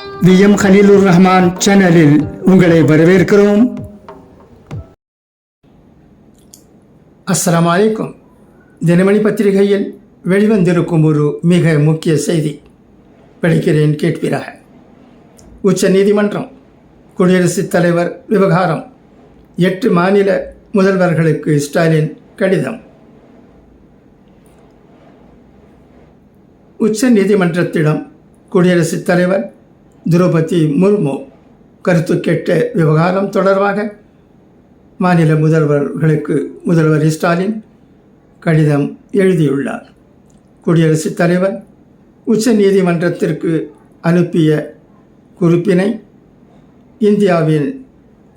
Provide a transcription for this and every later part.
V M Khaleelur Rahman சேனலில் உங்களை வரவேற்கிறோம். அஸ்லாம் வலைக்கும் தினமணி பத்திரிகையில் வெளிவந்திருக்கும் ஒரு மிக முக்கிய செய்தி படிக்கிறேன் கேட்பீராக. உச்ச நீதிமன்றம் குடியரசுத் தலைவர் விவகாரம் எட்டு மாநில முதல்வர்களுக்கு ஸ்டாலின் கடிதம். உச்ச நீதிமன்றத்திடம் குடியரசுத் தலைவர் திரௌபதி முர்மு கருத்து கேட்ட விவகாரம் தொடர்பாக மாநில முதல்வர்களுக்கு முதல்வர் ஸ்டாலின் கடிதம் எழுதியுள்ளார். குடியரசுத் தலைவர் உச்ச நீதிமன்றத்திற்கு அனுப்பிய குறிப்பினை இந்தியாவின்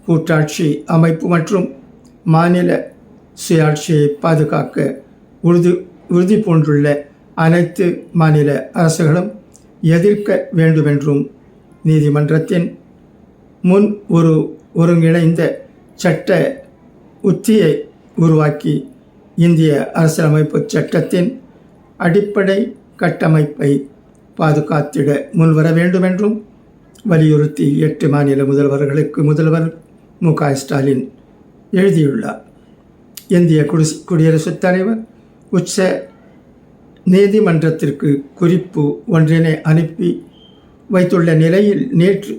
கூட்டாட்சி அமைப்பு மற்றும் மாநில சுயாட்சியை பாதுகாக்க உறுதி உறுதி பூண்டுள்ள அனைத்து மாநில அரசுகளும் எதிர்க்க வேண்டுமென்றும் நீதிமன்றத்தின் முன் ஒரு ஒருங்கிணைந்த சட்ட உத்தியை உருவாக்கி இந்திய அரசியலமைப்பு சட்டத்தின் அடிப்படை கட்டமைப்பை பாதுகாத்திட முன்வர வேண்டுமென்றும் வலியுறுத்தி எட்டு மாநில முதல்வர்களுக்கு முதல்வர் மு க ஸ்டாலின் எழுதியுள்ளார். இந்திய குடிசு குடியரசுத் தலைவர் உச்ச நீதிமன்றத்திற்கு குறிப்பு ஒன்றினை அனுப்பி வைத்துள்ள நிலையில் நேற்று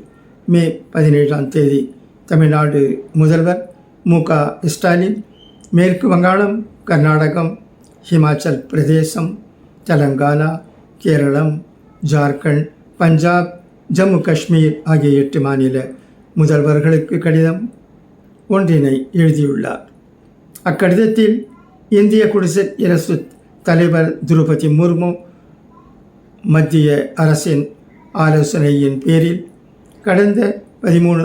மே பதினேழாம் தேதி தமிழ்நாடு முதல்வர் மு க ஸ்டாலின் மேற்கு வங்காளம் கர்நாடகம் ஹிமாச்சல் பிரதேசம் தெலங்கானா கேரளம் ஜார்க்கண்ட் பஞ்சாப் ஜம்மு காஷ்மீர் ஆகிய எட்டு மாநில முதல்வர்களுக்கு கடிதம் ஒன்றினை எழுதியுள்ளார். அக்கடிதத்தில் இந்திய குடியரசு தலைவர் திரௌபதி முர்மு மத்திய அரசின் ஆலோசனையின் பேரில் கடந்த பதிமூணு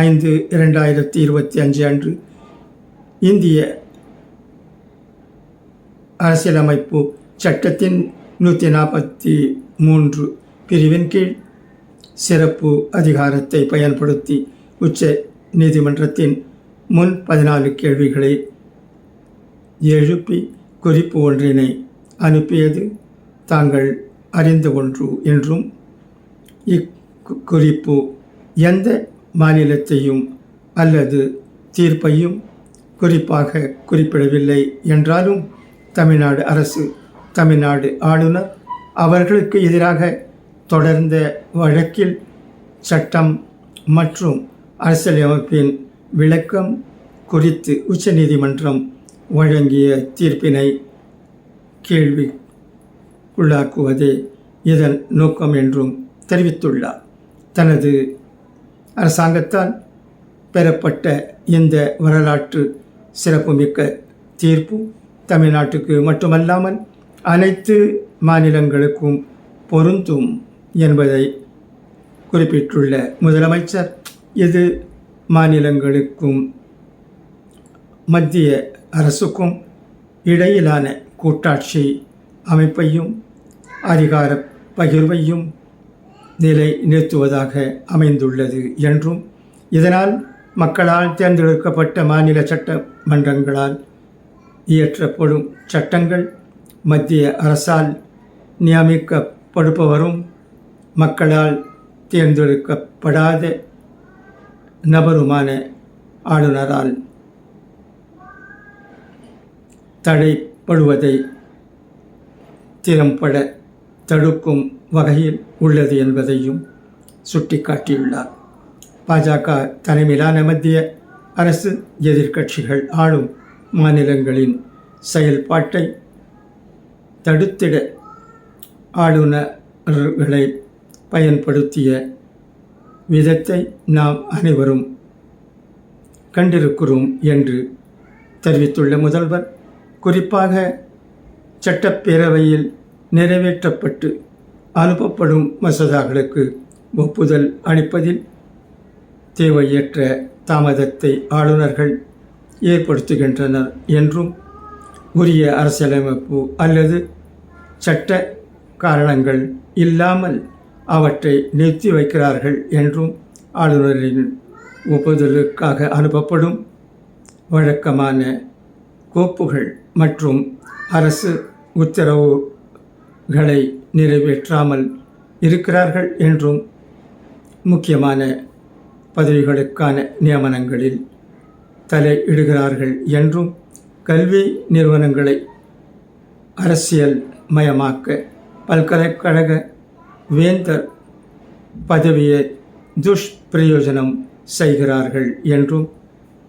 ஐந்து இரண்டாயிரத்தி இருபத்தி அஞ்சு அன்று இந்திய அரசியலமைப்பு சட்டத்தின் நூற்றி நாற்பத்தி மூன்று பிரிவின் கீழ் சிறப்பு அதிகாரத்தை பயன்படுத்தி உச்ச நீதிமன்றத்தின் முன் பதினாலு கேள்விகளை எழுப்பி குறிப்பு ஒன்றினை அனுப்பியது தாங்கள் அறிந்த ஒன்று என்றும் இக்குறிப்பு எந்த மாநிலத்தையும் அல்லது தீர்ப்பையும் குறிப்பாக குறிப்பிடவில்லை என்றாலும் தமிழ்நாடு அரசு தமிழ்நாடு ஆளுநர் அவர்களுக்கு எதிராக தொடர்ந்த வழக்கில் சட்டம் மற்றும் அரசியலமைப்பின் விளக்கம் குறித்து உச்சநீதிமன்றம் வழங்கிய தீர்ப்பினை கேள்விக்குள்ளாக்குவதே இதன் நோக்கம் என்றும் தெரிவித்துள்ளார். தனது அரசாங்கத்தால் பெறப்பட்ட இந்த வரலாற்று சிறப்புமிக்க தீர்ப்பு தமிழ்நாட்டுக்கு மட்டுமல்லாமல் அனைத்து மாநிலங்களுக்கும் பொருந்தும் என்பதை குறிப்பிட்டுள்ள முதலமைச்சர் இது மாநிலங்களுக்கும் மத்திய அரசுக்கும் இடையிலான கூட்டாட்சி அமைப்பையும் அதிகார பகிர்வையும் நிலை நிறுத்துவதாக அமைந்துள்ளது என்றும் இதனால் மக்களால் தேர்ந்தெடுக்கப்பட்ட மாநில சட்டமன்றங்களால் இயற்றப்படும் சட்டங்கள் மத்திய அரசால் நியமிக்கப்படுபவரும் மக்களால் தேர்ந்தெடுக்கப்படாத நபருமான ஆளுநரால் தடைப்படுவதை திறம்பட தடுக்கும் வகையில் உள்ளது என்பதையும் சுட்டிக்காட்டியுள்ளார். பாஜக தலைமையிலான மத்திய அரசு எதிர்க்கட்சிகள் ஆளும் மாநிலங்களின் செயல்பாட்டை தடுத்திட ஆளுநர்களை பயன்படுத்திய விதத்தை நாம் அனைவரும் கண்டிருக்கிறோம் என்று தெரிவித்துள்ள முதல்வர் குறிப்பாக சட்டப்பேரவையில் நிறைவேற்றப்பட்டு அனுப்பப்படும் மசோதாக்களுக்கு ஒப்புதல் அளிப்பதில் தேவையற்ற தாமதத்தை ஆளுநர்கள் ஏற்படுத்துகின்றனர் என்றும் உரிய அரசியலமைப்பு அல்லது சட்ட காரணங்கள் இல்லாமல் அவற்றை நிறுத்தி வைக்கிறார்கள் என்றும் ஆளுநரின் ஒப்புதலுக்காக அனுப்பப்படும் வழக்கமான கோப்புகள் மற்றும் அரசு உத்தரவு களை நிறைவேற்றாமல் இருக்கிறார்கள் என்றும் முக்கியமான பதவிகளுக்கான நியமனங்களில் தலையிடுகிறார்கள் என்றும் கல்வி நிறுவனங்களை அரசியல் மயமாக்க பல்கலைக்கழக வேந்தர் பதவியை துஷ்பிரயோஜனம் செய்கிறார்கள் என்றும்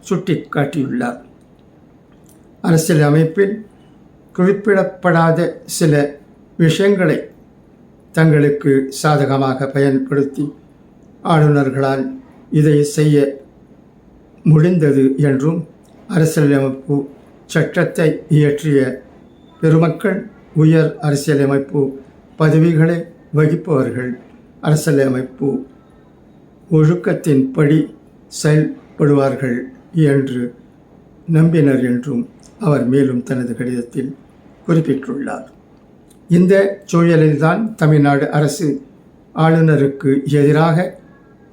சுட்டிக்காட்டியுள்ளார். அரசியல் அமைப்பில் குறிப்பிடப்படாத சில விஷயங்களை தங்களுக்கு சாதகமாக பயன்படுத்தி ஆளுநர்களால் இதை செய்ய முடிந்தது என்றும் அரசியலமைப்பு சட்டத்தை இயற்றிய பெருமக்கள் உயர் அரசியலமைப்பு பதவிகளை வகிப்பவர்கள் அரசியலமைப்பு ஒழுக்கத்தின்படி செயல்படுவார்கள் என்று நம்பினர் என்றும் அவர் மேலும் தனது கடிதத்தில் குறிப்பிட்டுள்ளார். இந்த சூழலில்தான் தமிழ்நாடு அரசு ஆளுநருக்கு எதிராக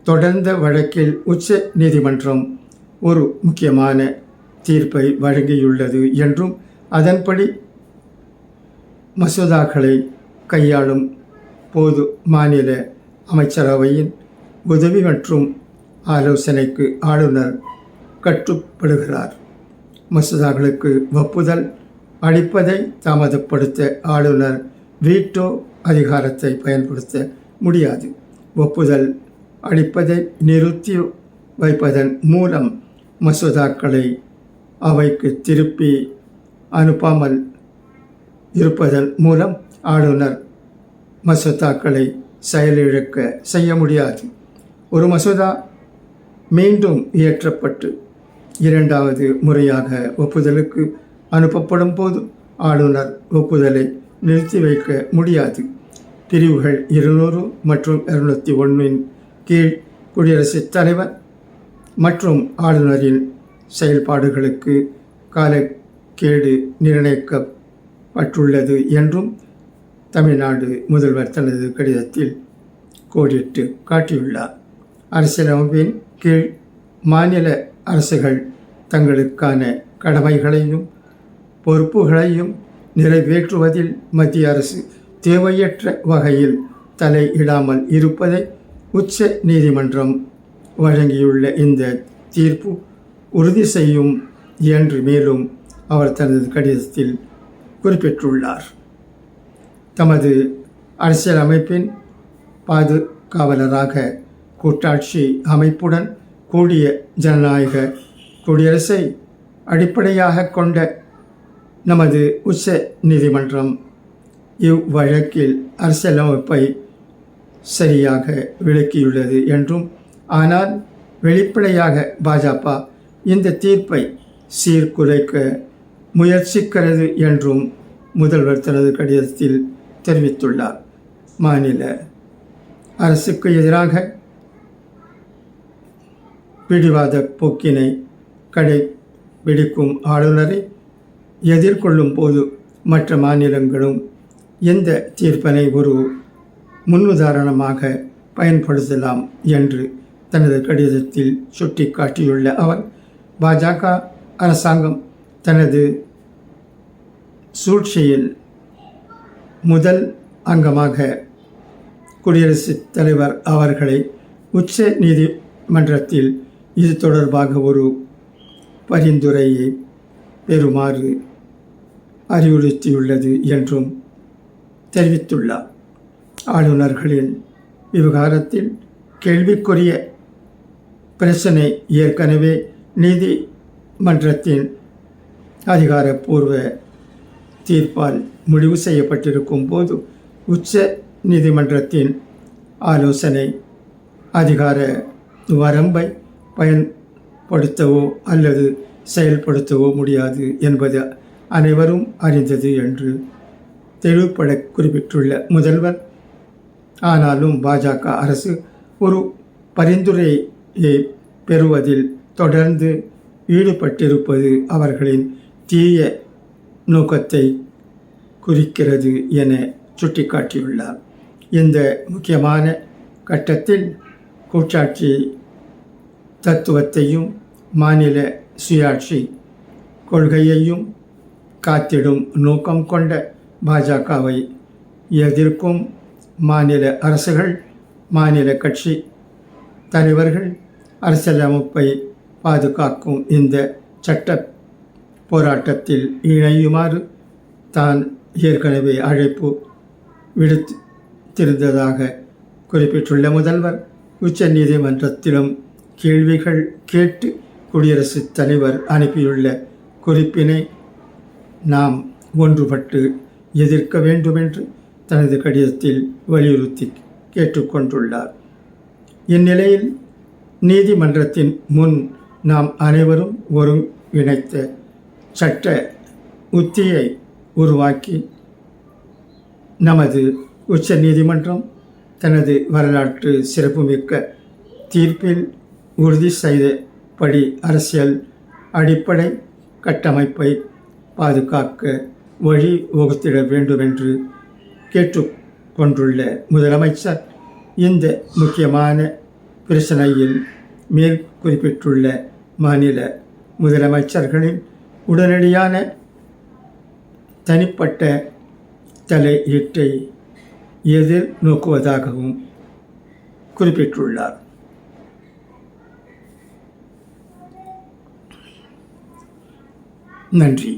தொடர்ந்த வழக்கில் உச்ச நீதிமன்றம் ஒரு முக்கியமான தீர்ப்பை வழங்கியுள்ளது என்றும் அதன்படி மசோதாக்களை கையாளும் போது மாநில அமைச்சரவையின் உதவி மற்றும் ஆலோசனைக்கு ஆளுநர் கட்டுப்படுகிறார். மசோதாக்களுக்கு ஒப்புதல் அளிப்பதை தாமதப்படுத்த ஆளுநர் வீட்டோ அதிகாரத்தை பயன்படுத்த முடியாது. ஒப்புதல் அளிப்பதை நிறுத்தி வைப்பதன் மூலம் மசோதாக்களை அவைக்கு திருப்பி அனுப்பாமல் இருப்பதன் மூலம் ஆளுநர் மசோதாக்களை செயலிழக்க செய்ய முடியாது. ஒரு மசோதா மீண்டும் இயற்றப்பட்டு இரண்டாவது முறையாக ஒப்புதலுக்கு அனுப்பப்படும் போது ஆளுநர் ஒப்புதலை நிறுத்தி வைக்க முடியாது. பிரிவுகள் இருநூறு மற்றும் இருநூத்தி ஒன்றின் கீழ் குடியரசுத் தலைவர் மற்றும் ஆளுநரின் செயல்பாடுகளுக்கு காலக்கேடு நிர்ணயிக்கப்பட்டுள்ளது என்றும் தமிழ்நாடு முதல்வர் தனது கடிதத்தில் கோடிட்டு காட்டியுள்ளார். அரசியலமைப்பின் கீழ் மாநில அரசுகள் தங்களுக்கான கடமைகளையும் பொறுப்புகளையும் நிறைவேற்றுவதில் மத்திய அரசு தேவையற்ற வகையில் தலையிடாமல் இருப்பதை உச்ச நீதிமன்றம் வழங்கியுள்ள இந்த தீர்ப்பு உறுதி செய்யும் என்று மேலும் அவர் தனது கடிதத்தில் குறிப்பிட்டுள்ளார். தமது அரசியல் அமைப்பின் பாதுகாவலராக கூட்டாட்சி அமைப்புடன் கூடிய ஜனநாயக குடியரசை அடிப்படையாக கொண்ட நமது உச்ச நீதிமன்றம் இவ்வழக்கில் அரசியலமைப்பை சரியாக விளக்கியுள்ளது என்றும் ஆனால் வெளிப்படையாக பாஜக இந்த தீர்ப்பை சீர்குலைக்க முயற்சிக்கிறது என்றும் முதல்வர் தனது கடிதத்தில் தெரிவித்துள்ளார். மாநில அரசுக்கு எதிராக பிடிவாத போக்கினை கடைபிடிக்கும் ஆளுநரை எதிர்கொள்ளும் போது மற்ற மாநிலங்களும் எந்த தீர்ப்பனை ஒரு முன்னுதாரணமாக பயன்படுத்தலாம் என்று தனது கடிதத்தில் சுட்டிக்காட்டியுள்ள அவர் பாஜக அரசாங்கம் தனது சூழ்ச்சியில் முதல் அங்கமாக குடியரசுத் தலைவர் அவர்களை உச்ச நீதிமன்றத்தில் இது தொடர்பாக ஒரு பரிந்துரையை பெறுமாறு அறிவுறுத்தியுள்ளது என்றும் தெரிவித்துள்ளார். ஆளுநர்களின் விவகாரத்தில் கேள்விக்குரிய பிரச்சனை ஏற்கனவே நீதிமன்றத்தின் அதிகாரப்பூர்வ தீர்ப்பால் முடிவு செய்யப்பட்டிருக்கும் போது உச்ச நீதிமன்றத்தின் ஆலோசனை அதிகார வரம்பை பயன்படுத்தவோ அல்லது செயல்படுத்தவோ முடியாது என்பது அனைவரும் அறிந்தது என்று தெளிவுபட குறிப்பிட்டுள்ள முதல்வர் ஆனாலும் பாஜக அரசு ஒரு பரிந்துரையை பெறுவதில் தொடர்ந்து ஈடுபட்டிருப்பது அவர்களின் தீய நோக்கத்தை குறிக்கிறது என சுட்டிக்காட்டியுள்ளார். இந்த முக்கியமான கட்டத்தில் கூட்டாட்சி தத்துவத்தையும் மாநில சுயாட்சி கொள்கையையும் காத்திடும் நோக்கம் கொண்ட பாஜகவை எதிர்க்கும் மாநில அரசுகள் மாநில கட்சி தலைவர்கள் அரசியலமைப்பை பாதுகாக்கும் இந்த சட்ட போராட்டத்தில் இணையுமாறு தான் ஏற்கனவே அழைப்பு விடுத்திருந்ததாக குறிப்பிட்டுள்ள முதல்வர். உச்ச நீதிமன்றத்திலும் கேள்விகள் கேட்டு குடியரசுத் தலைவர் அனுப்பியுள்ள குறிப்பினை நாம் ஒன்றுபட்டு எதிர்க்க வேண்டுமென்று தனது கடிதத்தில் வலியுறுத்தி கேட்டுக்கொண்டுள்ளார். இந்நிலையில் நீதிமன்றத்தின் முன் நாம் அனைவரும் ஒருங்கிணைத்த சட்ட உத்தியை உருவாக்கி நமது உச்ச நீதிமன்றம் தனது வரலாற்று சிறப்புமிக்க தீர்ப்பில் உறுதி செய்தபடி அரசியல் அடிப்படை கட்டமைப்பை பாதுகாக்க வழி வகுத்திட வேண்டுமென்று கேட்டுக்கொண்டுள்ள முதலமைச்சர் இந்த முக்கியமான பிரச்சனையில் மேல் குறிப்பிட்டுள்ள மாநில முதலமைச்சர்களின் உடனடியான தனிப்பட்ட தலையீட்டை எதிர் நோக்குவதாகவும் குறிப்பிட்டுள்ளார். நன்றி.